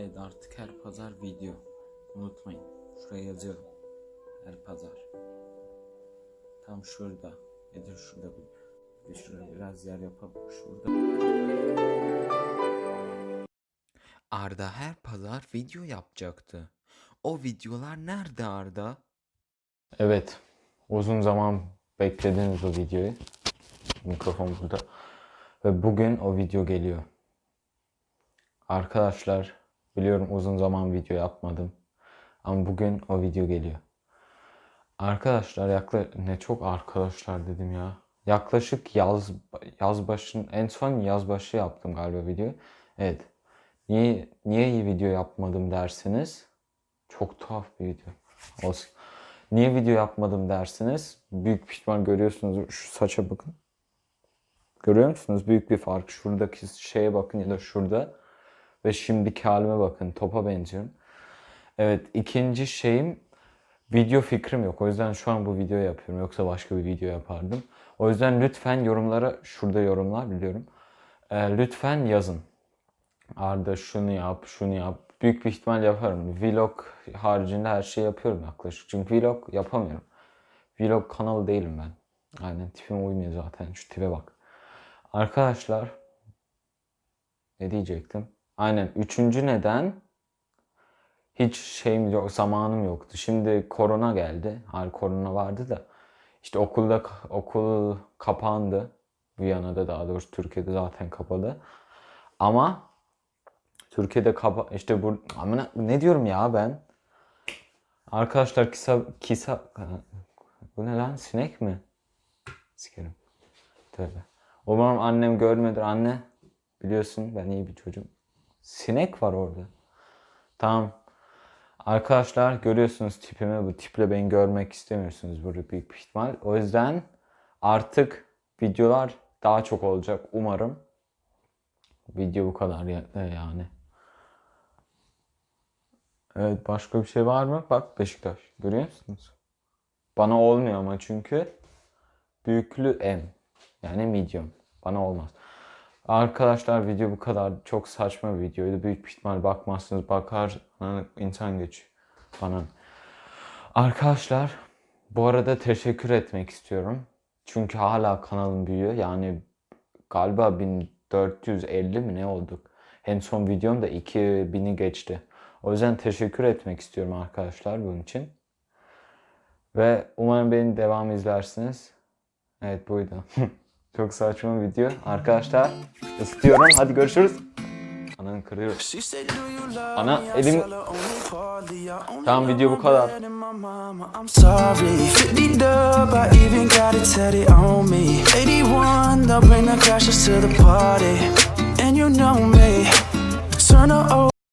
Evet artık her pazar video. Unutmayın. Şuraya yazıyorum. Her pazar. Tam şurada. Ya da şurada. Bir de şuraya biraz yer yapalım. Şurada. Arda her pazar video yapacaktı. O videolar nerede Arda? Evet. Uzun zaman beklediniz o videoyu. Mikrofon burada. Ve bugün o video geliyor. Arkadaşlar biliyorum uzun zaman video yapmadım. Ama bugün o video geliyor. Arkadaşlar yaklaşık ne çok arkadaşlar dedim ya. Yaklaşık yaz yaz başın en son yaz başı yaptım galiba video. Evet. Niye niye iyi video yapmadım dersiniz? Çok tuhaf bir video. Olsun. Niye video yapmadım dersiniz? Büyük ihtimal görüyorsunuz şu saça bakın. Görüyor musunuz? Büyük bir fark. Şuradaki şeye bakın ya da şurada. Ve şimdiki halime bakın. Topa benziyorum. Evet ikinci şeyim video fikrim yok. O yüzden şu an bu videoyu yapıyorum. Yoksa başka bir video yapardım. O yüzden lütfen yorumlara şurada yorumlar biliyorum. Ee, lütfen yazın. Arda şunu yap, şunu yap. Büyük bir ihtimal yaparım. Vlog haricinde her şeyi yapıyorum yaklaşık. Çünkü vlog yapamıyorum. Vlog kanalı değilim ben. Aynen tipime uymuyor zaten. Şu tipe bak. Arkadaşlar ne diyecektim? Aynen üçüncü neden hiç şeyim yok, zamanım yoktu. Şimdi korona geldi. Hayır korona vardı da. İşte okulda okul kapandı. Viyana'da daha doğrusu Türkiye'de zaten kapalı. Ama Türkiye'de kapa işte bu amına ne diyorum ya ben? Arkadaşlar kisa kisa bu ne lan sinek mi? Sikerim. Tövbe. Umarım annem görmedi. Anne biliyorsun ben iyi bir çocuğum. Sinek var orada. Tamam. Arkadaşlar görüyorsunuz tipimi. Bu tiple beni görmek istemiyorsunuz burada büyük bir ihtimal. O yüzden artık videolar daha çok olacak umarım. Video bu kadar ya- yani. Evet başka bir şey var mı? Bak Beşiktaş. Görüyor musunuz? Bana olmuyor ama çünkü büyüklü M. Yani medium. Bana olmaz. Arkadaşlar video bu kadar. Çok saçma bir videoydu. Büyük bir ihtimal bakmazsınız. Bakar insan geç. Bana. Arkadaşlar bu arada teşekkür etmek istiyorum. Çünkü hala kanalım büyüyor. Yani galiba 1450 mi ne olduk? En son videom da 2000'i geçti. O yüzden teşekkür etmek istiyorum arkadaşlar bunun için. Ve umarım beni devam izlersiniz. Evet buydu. Çok saçma bir video. Arkadaşlar istiyorum. Hadi görüşürüz. Ananı kırıyorum. Ana elim Tamam, video bu kadar. I'm